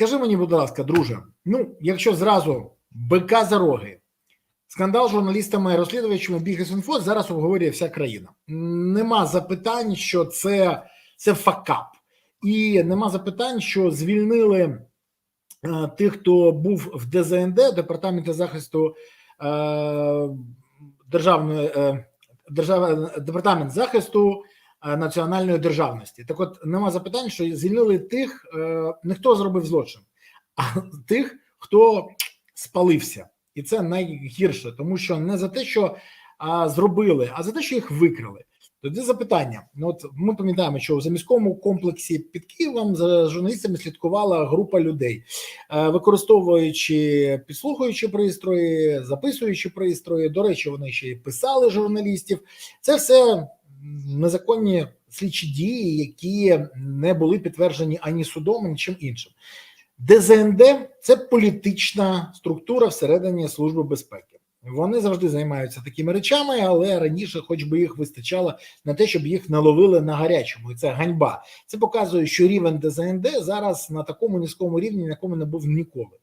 скажи мені, будь ласка, друже, ну, якщо зразу бика за роги, скандал з журналістами розслідувачами Бігес.Інфо зараз обговорює вся країна. Нема запитань, що це, це факап, і нема запитань, що звільнили е, тих, хто був в ДЗНД, департаменті захисту е, державної е, держав, департамент захисту національної державності. Так, от нема запитань, що звільнили тих, е, не хто зробив злочин, а тих, хто спалився, і це найгірше, тому що не за те, що зробили, а за те, що їх викрили. Тоді запитання: ну от ми пам'ятаємо, що в заміському комплексі під Києвом за журналістами слідкувала група людей, е, використовуючи підслухуючі пристрої, записуючи пристрої. До речі, вони ще й писали журналістів. Це все незаконні слідчі дії, які не були підтверджені ані судом, ані чим іншим. ДЗНД це політична структура всередині Служби безпеки. Вони завжди займаються такими речами, але раніше, хоч би їх вистачало на те, щоб їх наловили на гарячому, і це ганьба. Це показує, що рівень ДЗНД зараз на такому низькому рівні, на якому не був ніколи.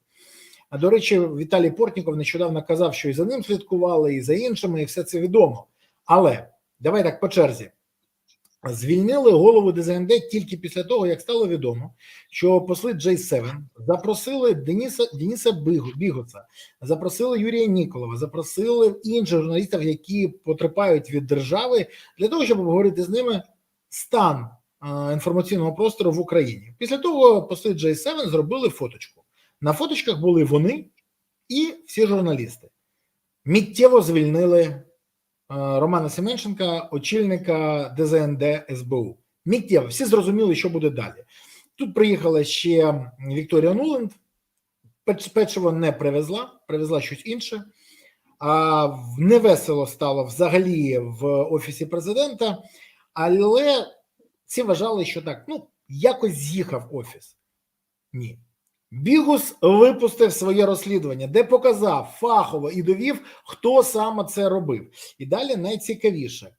А до речі, Віталій Портніков нещодавно казав, що і за ним слідкували, і за іншими, і все це відомо. Але давай так по черзі. Звільнили голову ДЗНД тільки після того, як стало відомо, що посли J7 запросили Дениса Дениса Бігоца, запросили Юрія Ніколова, запросили інших журналістів, які потерпають від держави, для того, щоб обговорити з ними стан е, інформаційного простору в Україні. Після того посли J7 зробили фоточку. На фоточках були вони і всі журналісти. Миттєво звільнили Романа Семенченка, очільника ДЗНД СБУ. Миттєво, всі зрозуміли, що буде далі. Тут приїхала ще Вікторія Нуланд, печиво не привезла, привезла щось інше. А невесело стало взагалі в офісі президента, але всі вважали, що так, ну, якось з'їхав офіс. Ні. Бігус випустив своє розслідування, де показав фахово і довів, хто саме це робив. І далі найцікавіше.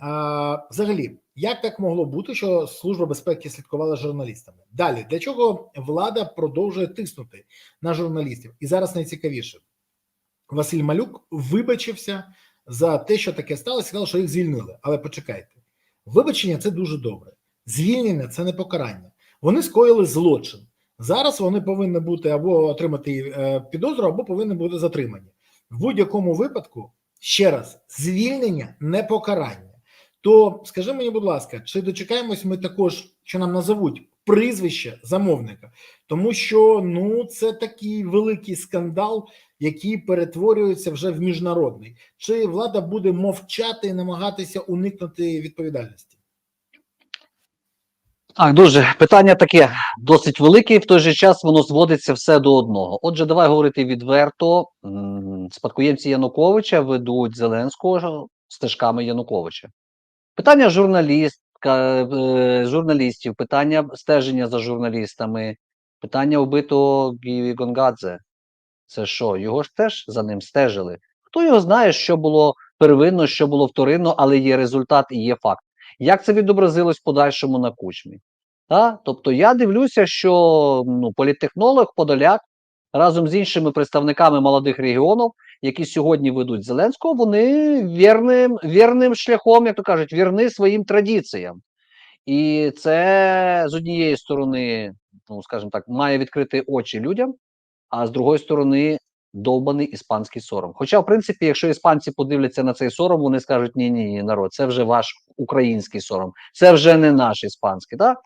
А, Взагалі, як так могло бути, що Служба безпеки слідкувала за журналістами? Далі для чого влада продовжує тиснути на журналістів? І зараз найцікавіше, Василь Малюк вибачився за те, що таке сталося, сказав, що їх звільнили. Але почекайте, вибачення це дуже добре. Звільнення це не покарання. Вони скоїли злочин. Зараз вони повинні бути або отримати е, підозру, або повинні бути затримані. В будь-якому випадку, ще раз, звільнення не покарання. То скажи мені, будь ласка, чи дочекаємось ми також, що нам назовуть прізвище замовника, тому що ну це такий великий скандал, який перетворюється вже в міжнародний. Чи влада буде мовчати і намагатися уникнути відповідальності? Так, дуже питання таке досить велике, і в той же час воно зводиться все до одного. Отже, давай говорити відверто: спадкоємці Януковича ведуть Зеленського стежками Януковича. Питання журналістка, е, журналістів, питання стеження за журналістами, питання вбитого Гіві Гонгадзе. Це що? Його ж теж за ним стежили. Хто його знає, що було первинно, що було вторинно, але є результат і є факт. Як це відобразилось в подальшому на кучмі? Та? Тобто я дивлюся, що ну, політтехнолог Подоляк разом з іншими представниками молодих регіонів, які сьогодні ведуть Зеленського, вони вірним вірним шляхом, як то кажуть, вірні своїм традиціям. І це з однієї сторони, ну скажімо так, має відкрити очі людям, а з другої сторони, довбаний іспанський сором. Хоча, в принципі, якщо іспанці подивляться на цей сором, вони скажуть: ні, ні, ні, народ, це вже ваш український сором, це вже не наш іспанський. так?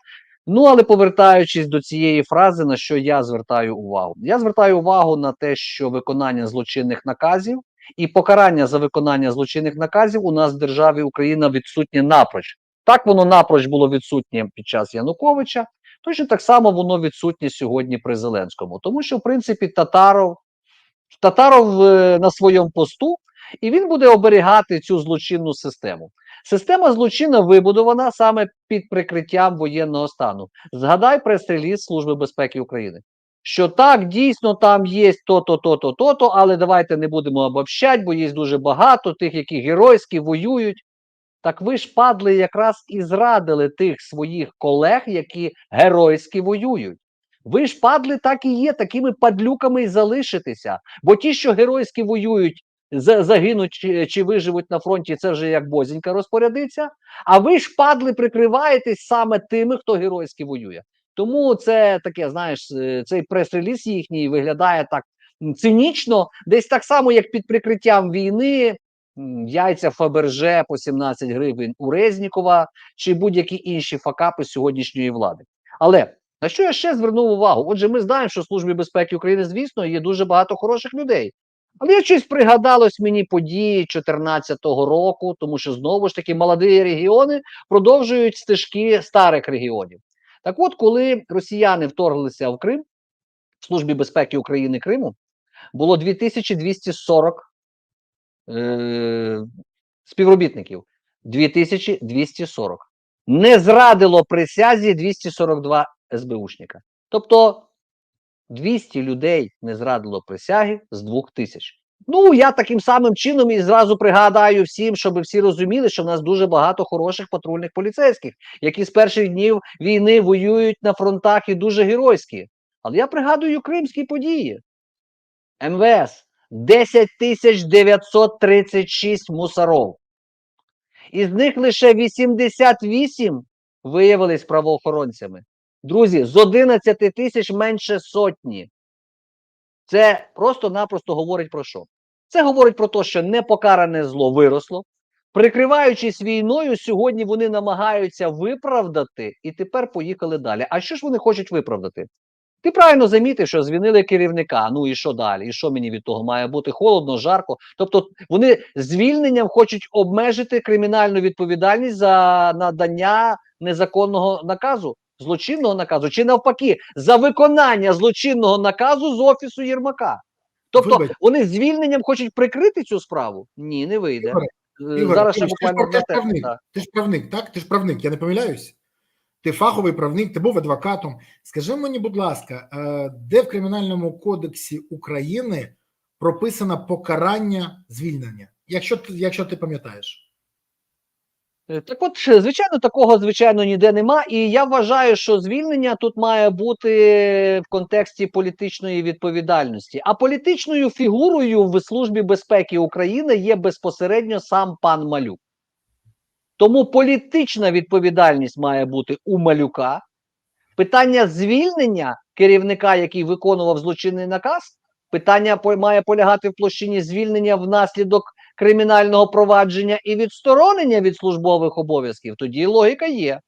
Ну, але повертаючись до цієї фрази, на що я звертаю увагу? Я звертаю увагу на те, що виконання злочинних наказів і покарання за виконання злочинних наказів у нас в державі Україна відсутнє напроч. Так воно напроч було відсутнє під час Януковича, точно так само воно відсутнє сьогодні при Зеленському. Тому що, в принципі, Татаров Татаров е, на своєму посту, і він буде оберігати цю злочинну систему. Система злочинна вибудована саме під прикриттям воєнного стану. Згадай прес-реліз Служби безпеки України. Що так, дійсно, там є то-то, то-то, то-то, але давайте не будемо обобщати, бо є дуже багато тих, які геройські воюють. Так ви ж падли якраз і зрадили тих своїх колег, які геройськи воюють. Ви ж падли так і є, такими падлюками і залишитеся. Бо ті, що геройськи воюють, загинуть чи, чи виживуть на фронті, це вже як бозінька розпорядиться. А ви ж падли прикриваєтесь саме тими, хто геройськи воює. Тому це таке, знаєш, е, цей прес-реліз їхній виглядає так цинічно, десь так само, як під прикриттям війни. Яйця Фаберже по 17 гривень у Резнікова чи будь-які інші факапи сьогоднішньої влади. Але на що я ще звернув увагу? Отже, ми знаємо, що в Службі безпеки України, звісно, є дуже багато хороших людей. Але я щось пригадалось мені події 2014 року, тому що знову ж таки молоді регіони продовжують стежки старих регіонів. Так от, коли росіяни вторглися в Крим, в Службі безпеки України Криму було 2240 е, співробітників. 2240. Не зрадило присязі 242 СБУшника. Тобто 200 людей не зрадило присяги з 2000. Ну, я таким самим чином і зразу пригадаю всім, щоб всі розуміли, що в нас дуже багато хороших патрульних поліцейських, які з перших днів війни воюють на фронтах і дуже геройські. Але я пригадую кримські події. МВС 10 936 мусоров. Із них лише 88 виявились правоохоронцями. Друзі, з 11 тисяч менше сотні. Це просто-напросто говорить про що? Це говорить про те, що непокаране зло виросло. Прикриваючись війною, сьогодні вони намагаються виправдати і тепер поїхали далі. А що ж вони хочуть виправдати? Ти правильно замітив, що звільнили керівника. Ну і що далі? І що мені від того має бути холодно, жарко? Тобто вони звільненням хочуть обмежити кримінальну відповідальність за надання незаконного наказу, злочинного наказу, чи навпаки, за виконання злочинного наказу з офісу Єрмака. Тобто Вибач. вони звільненням хочуть прикрити цю справу? Ні, не вийде. Ігоре, Е, Ігор, Зараз ще ти ж- ти ж буквально ти ж правник, так. ти ж правник, так? Ти ж правник, я не помиляюсь. Ти фаховий правник, ти був адвокатом. Скажи мені, будь ласка, е, де в Кримінальному кодексі України прописано покарання звільнення? Якщо якщо ти пам'ятаєш, Так от, е, звичайно, такого звичайно ніде нема. І я вважаю, що звільнення тут має бути в контексті політичної відповідальності. А політичною фігурою в Службі безпеки України є безпосередньо сам пан Малюк. Тому політична відповідальність має бути у Малюка. Питання звільнення керівника, який виконував злочинний наказ, питання має полягати в площині звільнення внаслідок кримінального провадження і відсторонення від службових обов'язків, тоді логіка є.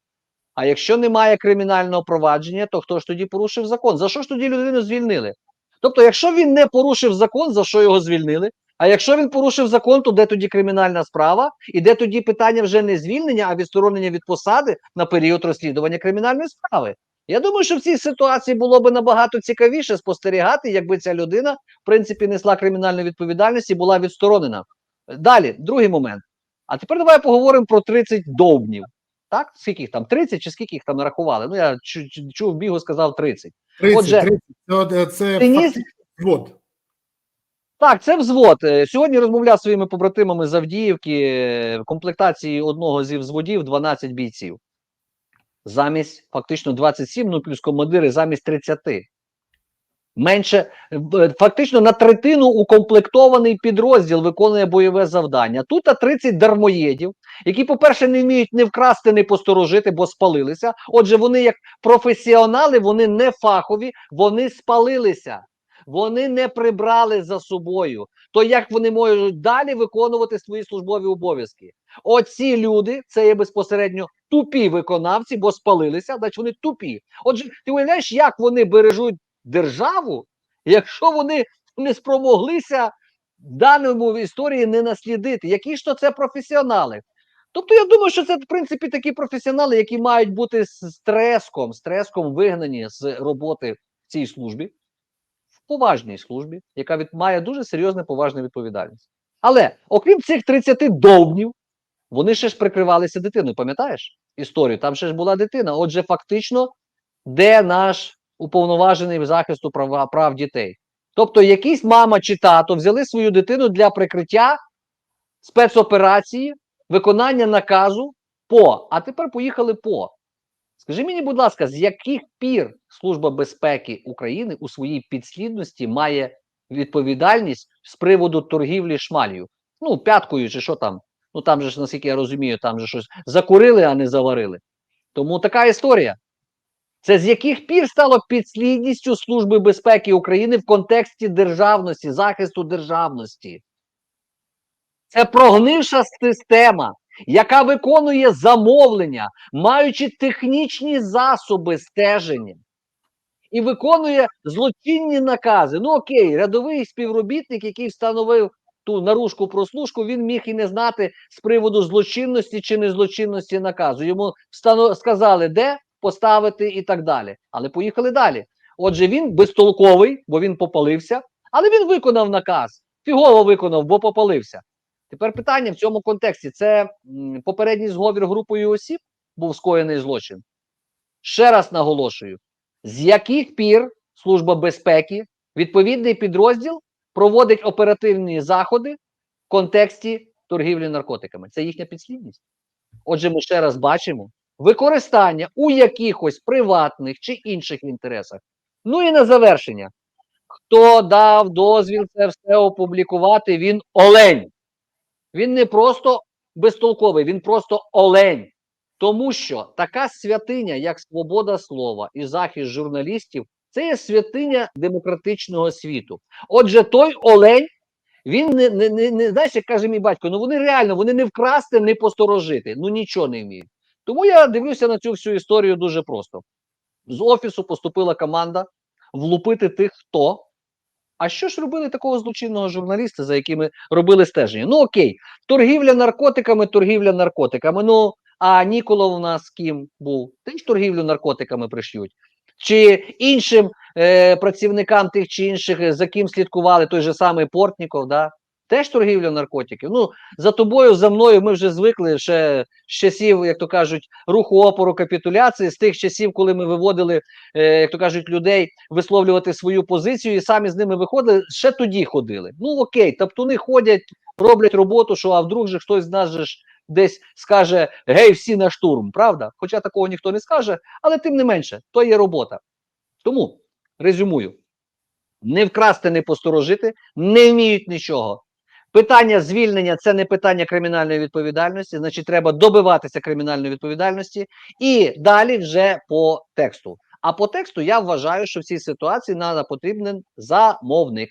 А якщо немає кримінального провадження, то хто ж тоді порушив закон? За що ж тоді людину звільнили? Тобто, якщо він не порушив закон, за що його звільнили? А якщо він порушив закон, то де тоді кримінальна справа? І де тоді питання вже не звільнення, а відсторонення від посади на період розслідування кримінальної справи? Я думаю, що в цій ситуації було би набагато цікавіше спостерігати, якби ця людина, в принципі, несла кримінальну відповідальність і була відсторонена. Далі, другий момент. А тепер давай поговоримо про 30 довбнів. Так? Скільки їх там? 30 чи скільки їх там нарахували? Ну, я чу- чу- чув бігу, сказав 30. 30, Отже, 30 це, е, фактично взвод. Так, це взвод. Е, Сьогодні розмовляв зі своїми побратимами з Авдіївки е, в комплектації одного зі взводів 12 бійців. Замість фактично 27, ну плюс командири замість 30. Менше е, фактично на третину укомплектований підрозділ виконує бойове завдання. Тут а 30 дармоєдів, які, по-перше, не вміють не вкрасти, не посторожити, бо спалилися. Отже, вони як професіонали, вони не фахові, вони спалилися. Вони не прибрали за собою. То як вони можуть далі виконувати свої службові обов'язки? Оці люди це є безпосередньо тупі виконавці, бо спалилися, значить вони тупі. Отже, ти уявляєш, як вони бережуть державу, якщо вони не спромоглися в даному історії не наслідити. Які ж то це професіонали? Тобто я думаю, що це в принципі такі професіонали, які мають бути з стреском, стреском вигнані з роботи в цій службі, в поважній службі, яка від, має дуже серйозну поважну відповідальність. Але окрім цих 30 довбнів, вони ще ж прикривалися дитиною. Пам'ятаєш історію? Там ще ж була дитина. Отже, фактично, де наш уповноважений захисту права прав дітей? Тобто, якийсь мама чи тато взяли свою дитину для прикриття спецоперації, виконання наказу по, а тепер поїхали по. Скажи мені, будь ласка, з яких пір Служба безпеки України у своїй підслідності має відповідальність з приводу торгівлі шмалью? Ну, п'яткою чи що там? Ну там же ж, наскільки я розумію, там же щось закурили, а не заварили. Тому така історія. Це з яких пір стало підслідністю Служби безпеки України в контексті державності, захисту державності? Це прогнивша система, яка виконує замовлення, маючи технічні засоби стеження і виконує злочинні накази. Ну окей, рядовий співробітник, який встановив ту наружку прослушку, він міг і не знати з приводу злочинності чи незлочинності наказу. Йому встано- сказали, де поставити і так далі. Але поїхали далі. Отже, він безтолковий, бо він попалився, але він виконав наказ. Фігово виконав, бо попалився. Тепер питання в цьому контексті: це попередній зговір групою осіб був скоєний злочин. Ще раз наголошую: з яких пір Служба безпеки, відповідний підрозділ проводить оперативні заходи в контексті торгівлі наркотиками. Це їхня підслідність. Отже, ми ще раз бачимо використання у якихось приватних чи інших інтересах. Ну і на завершення. Хто дав дозвіл це все опублікувати, він олень. Він не просто безтолковий, він просто олень. Тому що така святиня, як свобода слова і захист журналістів, це є святиня демократичного світу. Отже, той олень, він не, не, не, не знаєш, як каже мій батько, ну вони реально вони не вкрасти, не посторожити, ну нічого не вміють. Тому я дивлюся на цю всю історію дуже просто. З офісу поступила команда влупити тих, хто. А що ж робили такого злочинного журналіста, за якими робили стеження? Ну окей, торгівля наркотиками, торгівля наркотиками. Ну а Ніколов у нас ким був? Теж торгівлю наркотиками пришьють. Чи іншим е, працівникам тих чи інших, е, за ким слідкували, той же самий Портніков, да? Теж торгівля наркотиків. Ну, за тобою, за мною ми вже звикли ще з часів, як то кажуть, руху опору капітуляції, з тих часів, коли ми виводили, е, як то кажуть, людей висловлювати свою позицію, і самі з ними виходили, ще тоді ходили. Ну окей, топтуни ходять, роблять роботу, що а вдруг же хтось з нас же ж десь скаже гей, всі на штурм, правда? Хоча такого ніхто не скаже, але тим не менше, то є робота. Тому резюмую: не вкрасти, не посторожити, не вміють нічого. Питання звільнення це не питання кримінальної відповідальності, значить, треба добиватися кримінальної відповідальності і далі вже по тексту. А по тексту я вважаю, що в цій ситуації нам потрібен замовник.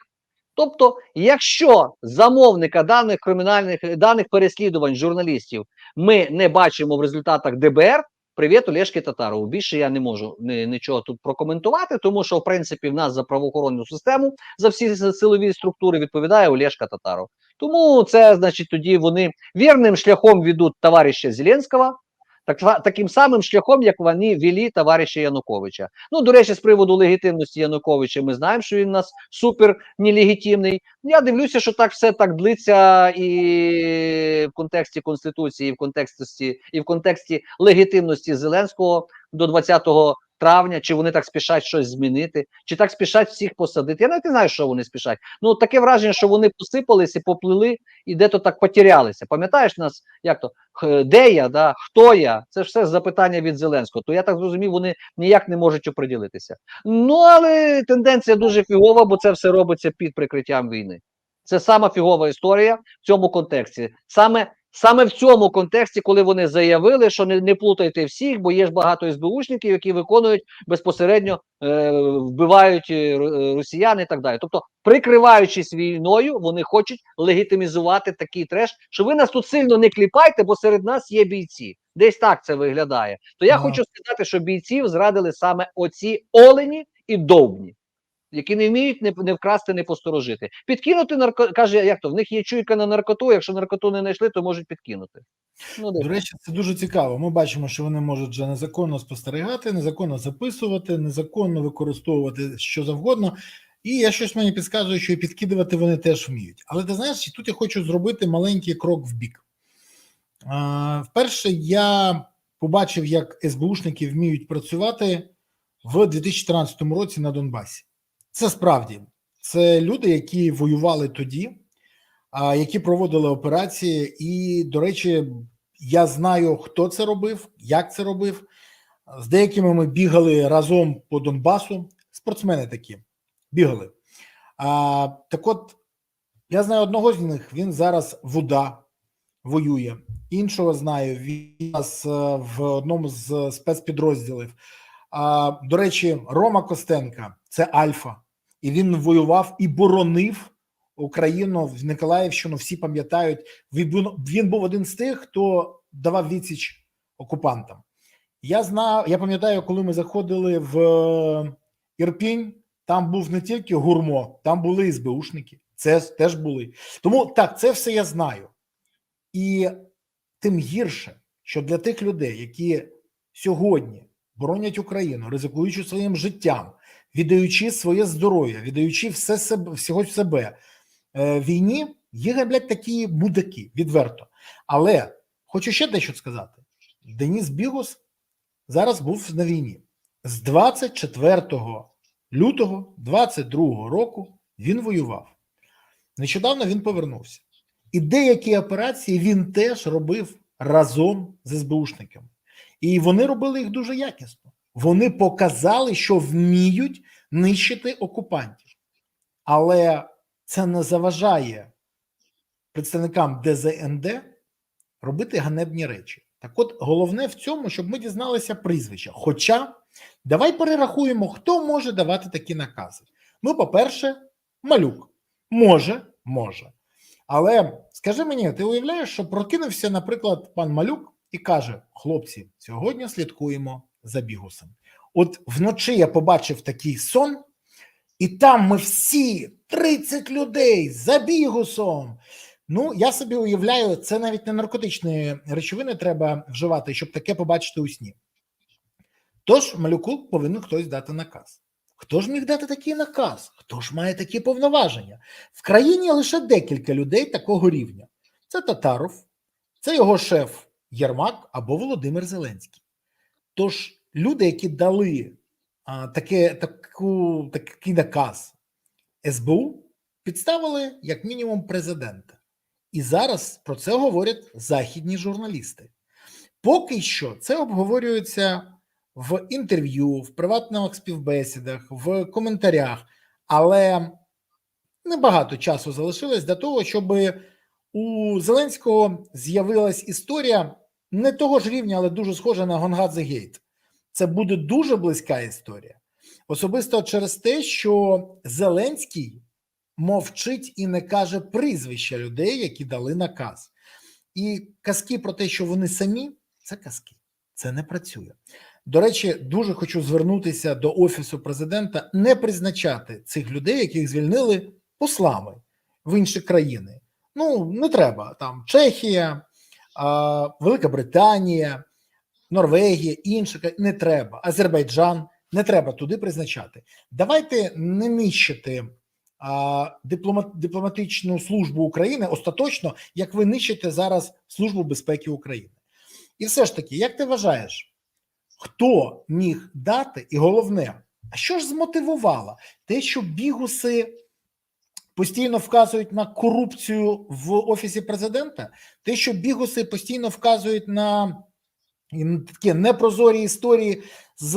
Тобто, якщо замовника даних кримінальних даних переслідувань журналістів ми не бачимо в результатах ДБР, привіт Олешки Татарову. Більше я не можу нічого тут прокоментувати, тому що в принципі в нас за правоохоронну систему за всі силові структури відповідає Олешка Татаров. Тому це значить тоді вони вірним шляхом ведуть товариша Зеленського, так, таким самим шляхом, як вони вели товариша Януковича. Ну, до речі, з приводу легітимності Януковича, ми знаємо, що він у нас супер нелегітимний. Я дивлюся, що так все так длиться і в контексті Конституції, і в контексті, і в контексті легітимності Зеленського до 20 травня, чи вони так спішать щось змінити, чи так спішать всіх посадити. Я навіть не знаю, що вони спішать. Ну таке враження, що вони посипалися, поплили і де-то так потерялися. Пам'ятаєш нас, як то де я, да, хто я? Це все запитання від Зеленського. То я так зрозумів, вони ніяк не можуть оприділитися. Ну але тенденція дуже фігова, бо це все робиться під прикриттям війни. Це сама фігова історія в цьому контексті. Саме Саме в цьому контексті, коли вони заявили, що не, не плутайте всіх, бо є ж багато СБУшників, які виконують безпосередньо е, вбивають е, е, росіян і так далі. Тобто, прикриваючись війною, вони хочуть легітимізувати такий треш, що ви нас тут сильно не кліпайте, бо серед нас є бійці. Десь так це виглядає. То я Ага. хочу сказати, що бійців зрадили саме оці олені і довбні. Які не вміють не, не вкрасти, не посторожити. Підкинути нарко каже, як то в них є чуйка на наркоту. Якщо наркоту не знайшли, то можуть підкинути. Ну, До речі, це дуже цікаво. Ми бачимо, що вони можуть вже незаконно спостерігати, незаконно записувати, незаконно використовувати що завгодно. І я щось мені підказує, що і підкидувати вони теж вміють. Але ти знаєш, тут я хочу зробити маленький крок в бік. А, Вперше я побачив, як СБУшники вміють працювати в 2014 році на Донбасі. Це справді це люди, які воювали тоді, які проводили операції. І, до речі, я знаю, хто це робив, як це робив. З деякими ми бігали разом по Донбасу. Спортсмени такі бігали. А, так от, я знаю одного з них, він зараз в УДА воює. Іншого знаю, він зараз е, в одному з спецпідрозділів. А, до речі, Рома Костенка це Альфа, і він воював і боронив Україну в Николаївщину. Всі пам'ятають. Він був- один з тих, хто давав відсіч окупантам. Я знаю, я пам'ятаю, коли ми заходили в е, Ірпінь, там був не тільки гурмо, там були і СБУшники. Це теж були. Тому так, це все я знаю. І тим гірше, що для тих людей, які сьогодні боронять Україну, ризикуючи своїм життям, віддаючи своє здоров'я, віддаючи все себе, всього себе е, війні, є блядь, такі будаки, відверто. Але хочу ще дещо сказати: Деніс Бігус зараз був на війні з 24 лютого 22 року. Він воював. Нещодавно він повернувся. І деякі операції він теж робив разом з СБУшниками. І вони робили їх дуже якісно. Вони показали, що вміють нищити окупантів. Але це не заважає представникам ДЗНД робити ганебні речі. Так от головне в цьому, щоб ми дізналися прізвища. Хоча давай перерахуємо, хто може давати такі накази. Ну, по-перше, малюк може, може. Але скажи мені, ти уявляєш, що прокинувся, наприклад, пан Малюк і каже: хлопці, сьогодні слідкуємо за бігусом. От вночі я побачив такий сон, і там ми всі 30 людей за бігусом. Ну, я собі уявляю, це навіть не наркотичні речовини треба вживати, щоб таке побачити у сні. Тож малюку повинен хтось дати наказ. Хто ж міг дати такий наказ? Хто ж має такі повноваження? В країні лише декілька людей такого рівня: це Татаров, це його шеф Єрмак або Володимир Зеленський. Тож люди, які дали а, таке, таку, такий наказ СБУ, підставили як мінімум президента. І зараз про це говорять західні журналісти. Поки що це обговорюється в інтерв'ю, в приватних співбесідах, в коментарях, але небагато часу залишилось для того, щоб у Зеленського з'явилась історія не того ж рівня, але дуже схожа на Гонгадзе Гейт. Це буде дуже близька історія. Особисто через те, що Зеленський мовчить і не каже прізвища людей, які дали наказ. І казки про те, що вони самі, це казки. Це не працює. До речі, дуже хочу звернутися до офісу президента, не призначати цих людей, яких звільнили послами в інші країни. Ну не треба там Чехія, Велика Британія, Норвегія, інші не треба. Азербайджан не треба туди призначати. Давайте не нищити дипломатичну службу України остаточно, як ви нищите зараз Службу безпеки України. І все ж таки, як ти вважаєш, хто міг дати, і головне, а що ж змотивувало те, що бігуси постійно вказують на корупцію в офісі президента, те, що бігуси постійно вказують на такі непрозорі історії з,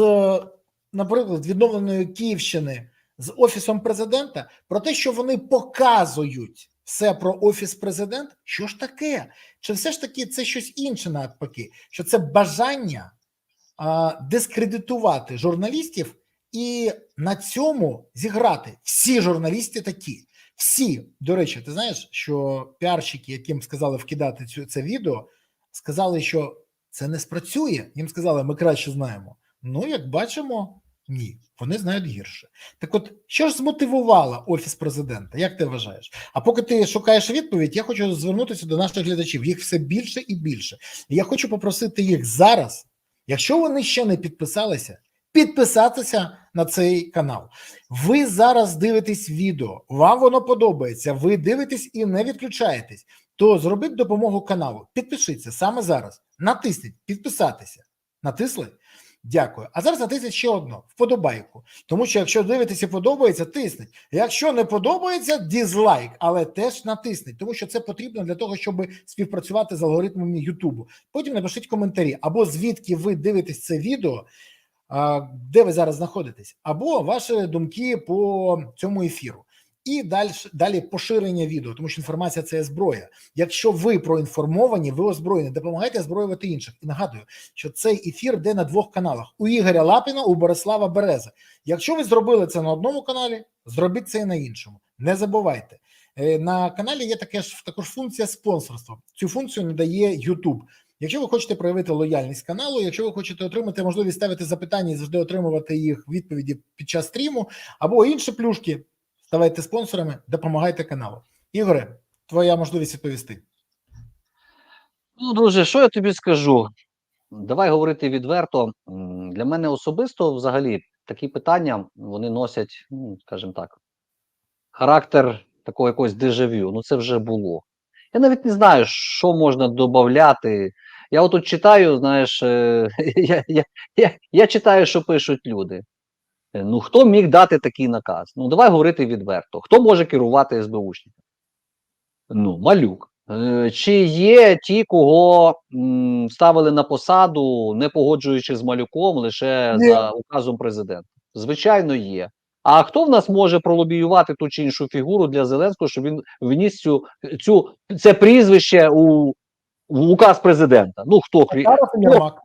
наприклад, відновленої Київщини з офісом президента, про те, що вони показують все про офіс президент, що ж таке? Чи все ж таки це щось інше навпаки? Що це бажання а, дискредитувати журналістів і на цьому зіграти всі журналісти такі. Всі, до речі, ти знаєш, що піарщики, яким сказали вкидати цю це відео, сказали, що це не спрацює. Їм сказали, ми краще знаємо. Ну, як бачимо, ні, вони знають гірше. Так, от, що ж змотивувало офіс президента? Як ти вважаєш? А поки ти шукаєш відповідь, я хочу звернутися до наших глядачів. Їх все більше і більше. І я хочу попросити їх зараз, якщо вони ще не підписалися, підписатися на цей канал. Ви зараз дивитесь відео, вам воно подобається. Ви дивитесь і не відключаєтесь. То зробіть допомогу каналу. Підпишіться саме зараз. Натисніть підписатися. Натисли. Дякую. А зараз натисніть ще одну вподобайку. Тому що якщо дивитеся, подобається, тисніть. Якщо не подобається, дізлайк, але теж натисніть, тому що це потрібно для того, щоб співпрацювати з алгоритмами Ютубу. Потім напишіть коментарі, або звідки ви дивитесь це відео, де ви зараз знаходитесь, або ваші думки по цьому ефіру. І далі, далі поширення відео, тому що інформація це є зброя. Якщо ви проінформовані, ви озброєні, допомагайте озброювати інших. І нагадую, що цей ефір йде на двох каналах: у Ігоря Лапіна, у Борислава Берези. Якщо ви зробили це на одному каналі, зробіть це і на іншому. Не забувайте. Е, На каналі є таке ж також функція спонсорства. Цю функцію надає YouTube. Якщо ви хочете проявити лояльність каналу, якщо ви хочете отримати можливість ставити запитання і завжди отримувати їх відповіді під час стріму, або інші плюшки, ставайте спонсорами, допомагайте каналу. Ігоре, твоя можливість відповісти. Ну, друже, що я тобі скажу? Давай говорити відверто. Для мене особисто, взагалі, такі питання вони носять, ну, скажімо так, характер такого якогось дежавю. Ну, це вже було. Я навіть не знаю, що можна додати. Я отут читаю, знаєш, е, я, я, я, я читаю, що пишуть люди. Е, Ну, хто міг дати такий наказ? Ну, давай говорити відверто. Хто може керувати СБУшником? Ну, малюк. Е, Чи є ті, кого м, ставили на посаду, не погоджуючи з малюком, лише Є. за указом президента? Звичайно, є. А хто в нас може пролобіювати ту чи іншу фігуру для Зеленського, щоб він вніс цю, цю це прізвище у, указ президента? Ну хто крім Єрмак.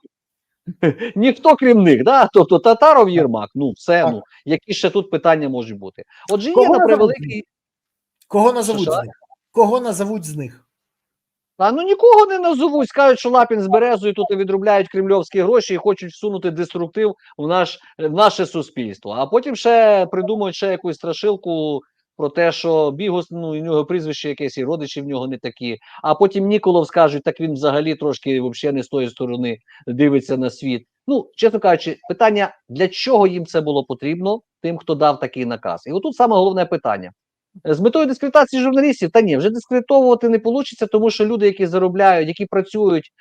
ніхто крім них, да? Тобто Татаров Єрмак, ну все, Так. ну які ще тут питання можуть бути? Отже, є на превеликий. Кого назовуть Що? з них? Кого назовуть з них? А ну нікого не назовуть. Скажуть, що Лапін з Березою тут відробляють кремльовські гроші і хочуть всунути деструктив в наш в наше суспільство. А потім ще придумають ще якусь страшилку про те, що Бігус, ну у нього прізвище якесь, і родичі в нього не такі. А потім Ніколов скажуть, так він взагалі трошки взагалі не з тої сторони дивиться на світ. Ну, чесно кажучи, питання для чого їм це було потрібно, тим, хто дав такий наказ. І отут саме головне питання. З метою дискредитації журналістів, та ні, вже дискредитовувати не вийде, тому що люди, які заробляють, які працюють,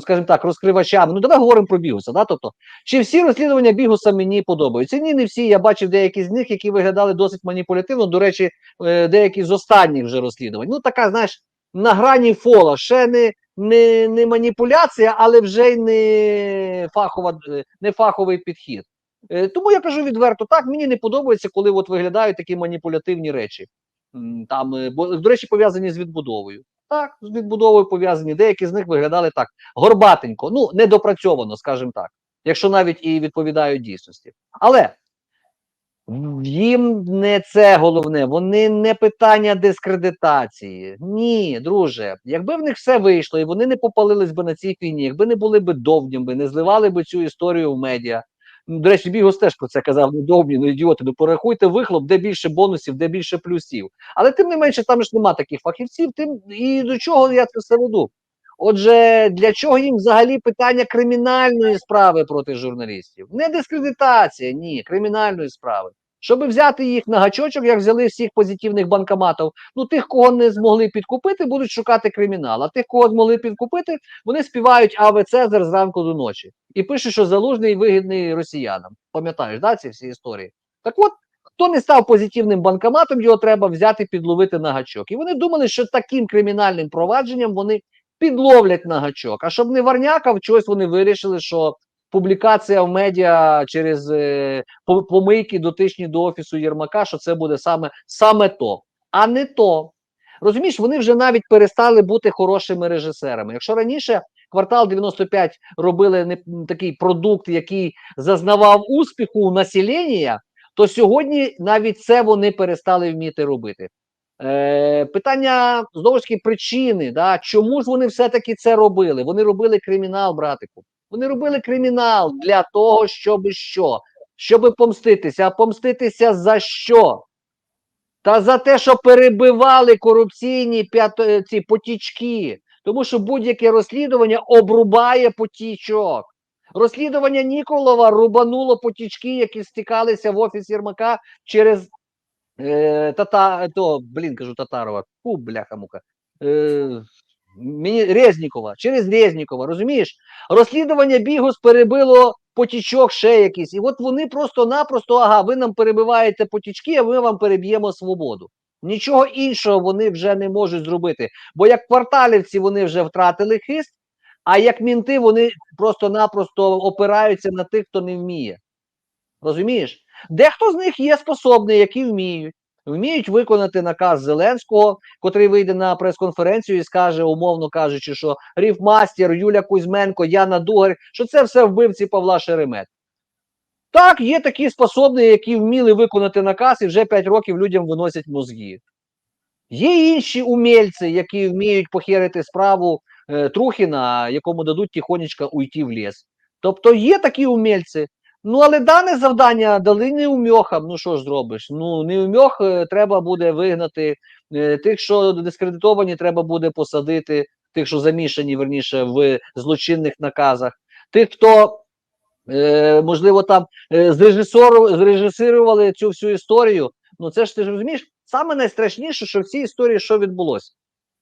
скажімо так, розкривачами. Ну давай говоримо про Бігуса. Да? Тобто, чи всі розслідування Бігуса мені подобаються? Ні, не всі. Я бачив деякі з них, які виглядали досить маніпулятивно. До речі, е, деякі з останніх вже розслідувань. Ну, така, знаєш, на грані фола, ще не, не, не маніпуляція, але вже й не фахова, е, не фаховий підхід. Е, Тому я кажу відверто, так мені не подобається, коли от виглядають такі маніпулятивні речі. Там, е, бо, до речі, пов'язані з відбудовою. Так, з відбудовою пов'язані. Деякі з них виглядали так горбатенько, ну недопрацьовано, скажімо так, якщо навіть і відповідають дійсності. Але їм не це головне, вони не питання дискредитації. Ні, друже, якби в них все вийшло, і вони не попалились би на цій війні, якби не були би довніми, не зливали би цю історію в медіа. Ну, До речі, Бігос теж про це казав, ну довгі, ну ідіоти, ну порахуйте вихлоп, де більше бонусів, де більше плюсів. Але тим не менше, там ж нема таких фахівців, тим і до чого я це все веду. Отже, для чого їм взагалі питання кримінальної справи проти журналістів? Не дискредитація, ні, кримінальної справи. Щоб взяти їх на гачочок, як взяли всіх позитивних банкоматів, ну тих, кого не змогли підкупити, будуть шукати кримінал. А тих, кого змогли підкупити, вони співають Аве Цезар зранку до ночі і пишуть, що залужний вигідний росіянам. Пам'ятаєш, да, ці всі історії? Так от, хто не став позитивним банкоматом, його треба взяти, підловити на гачок. І вони думали, що таким кримінальним провадженням вони підловлять на гачок. А щоб не варнякав, чогось вони вирішили, що публікація в медіа через е, помийки дотичні до офісу Єрмака, що це буде саме, саме то, а не то. Розумієш, вони вже навіть перестали бути хорошими режисерами. Якщо раніше квартал 95 робили не такий продукт, який зазнавав успіху у населення, то сьогодні навіть це вони перестали вміти робити. Е, питання знову ж таки причини, да, чому ж вони все-таки це робили? Вони робили кримінал, братику. Вони робили кримінал для того, щоб що? Щоб помститися. А помститися за що? Та за те, що перебивали корупційні п'ято- ці потічки. Тому що будь-яке розслідування обрубає потічок. Розслідування Ніколова рубануло потічки, які стікалися в офіс Єрмака через е, тата, то, блін, кажу Татарова. Фу, бляха мука. Е, Резнікова, через Резнікова, розумієш? Розслідування Бігус перебило потічок ще якийсь. І от вони просто-напросто, ага, ви нам перебиваєте потічки, а ми вам переб'ємо свободу. Нічого іншого вони вже не можуть зробити. Бо як кварталівці вони вже втратили хист, а як мінти вони просто-напросто опираються на тих, хто не вміє. Розумієш? Дехто з них є способний, які вміють. Вміють виконати наказ Зеленського, котрий вийде на прес-конференцію і скаже, умовно кажучи, що Ріфмастер, Юля Кузьменко, Яна Дугар, що це все вбивці Павла Шеремет. Так, є такі способні, які вміли виконати наказ і вже 5 років людям виносять мозги. Є інші умільці, які вміють похерити справу е, Трухіна, якому дадуть тихонечко уйти в ліс. Тобто є такі умільці. Ну, але дане завдання дали не умьохам. Ну що ж зробиш? Ну, не умьох е, треба буде вигнати. е, Тих, що дискредитовані, треба буде посадити, тих, що замішані, верніше, в злочинних наказах. Тих, хто, е, можливо, там зрежисирували цю всю історію. Ну, це ж ти ж розумієш, саме найстрашніше, що в цій історії що відбулося.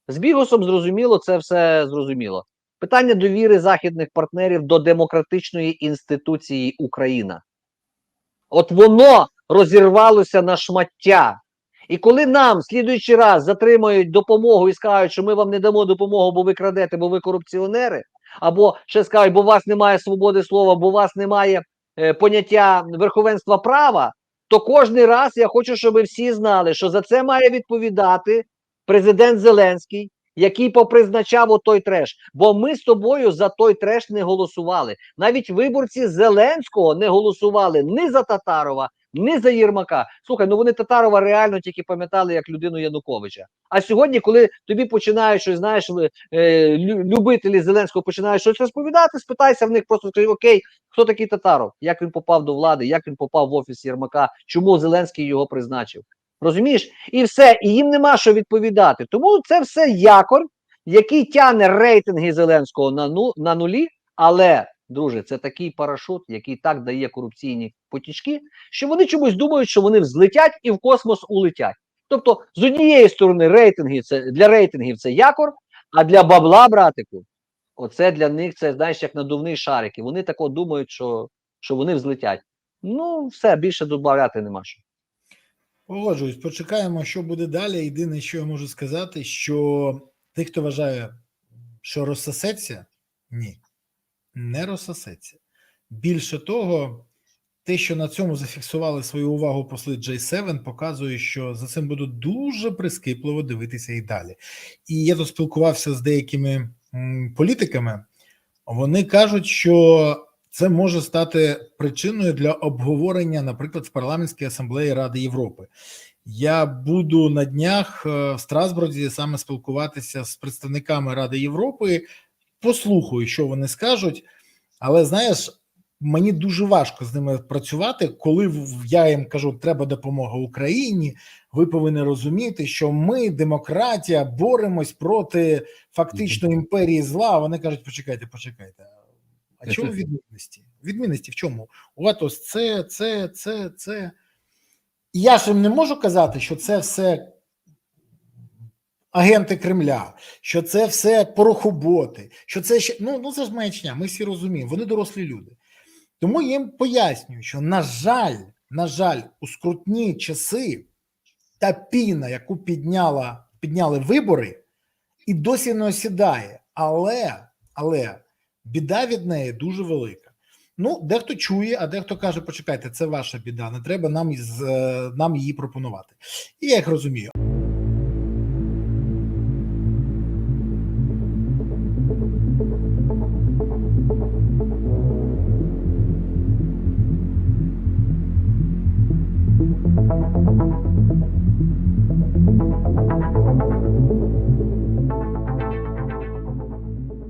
З Бігосом зрозуміло, це все зрозуміло. Питання довіри західних партнерів до демократичної інституції Україна. От воно розірвалося на шмаття. І коли нам слідуючий раз затримають допомогу і скажуть, що ми вам не дамо допомогу, бо ви крадете, бо ви корупціонери, або ще скажуть, бо у вас немає свободи слова, бо у вас немає е, поняття верховенства права, то кожний раз я хочу, щоб ви всі знали, що за це має відповідати президент Зеленський, який попризначав отой треш. Бо ми з тобою за той треш не голосували. Навіть виборці Зеленського не голосували ні за Татарова, ні за Єрмака. Слухай, ну вони Татарова реально тільки пам'ятали як людину Януковича. А сьогодні, коли тобі починають щось, знаєш, е, лю- любителі Зеленського починають щось розповідати, спитайся в них просто скажи, окей, хто такий Татаров? Як він попав до влади, як він попав в офіс Єрмака, чому Зеленський його призначив? Розумієш? І все, і їм нема що відповідати. Тому це все якор, який тягне рейтинги Зеленського на, ну, на нулі, але, друже, це такий парашут, який так дає корупційні потічки, що вони чомусь думають, що вони взлетять і в космос улетять. Тобто, з однієї сторони, рейтинги це для рейтингів це якор, а для бабла, братику, оце для них це, знаєш, як надувний шарик. І вони тако думають, що, що вони взлетять. Ну, все, більше додати нема що. Погоджуюсь, почекаємо, що буде далі. Єдине, що я можу сказати, що тих, хто вважає, що розсосеться, ні, не розсосеться. Більше того, те, що на цьому зафіксували свою увагу посли J7, показує, що за цим будуть дуже прискіпливо дивитися і далі. І я тут спілкувався з деякими політиками. Вони кажуть, що це може стати причиною для обговорення, наприклад, в парламентській асамблеї Ради Європи. Я буду на днях е, в Страсбурзі саме спілкуватися з представниками Ради Європи, послухаю, що вони скажуть. Але знаєш, мені дуже важко з ними працювати, коли я їм кажу, треба допомога Україні. Ви повинні розуміти, що ми, демократія, боремось проти фактично імперії зла. Вони кажуть: почекайте, почекайте. А чому відмінності? Відмінності в чому? От ось це, це, це, це. І я ж їм не можу казати, що це все агенти Кремля, що це все порохоботи, що це ще. Ну, ну це ж маячня, ми всі розуміємо, вони дорослі люди. Тому я їм пояснюю, що, на жаль, на жаль, у скрутні часи та піна, яку підняла, підняли вибори, і досі не осідає. Але, але біда від неї дуже велика. Ну, дехто чує, а дехто каже: почекайте, це ваша біда, не треба нам, із, е, нам її пропонувати. І я їх розумію.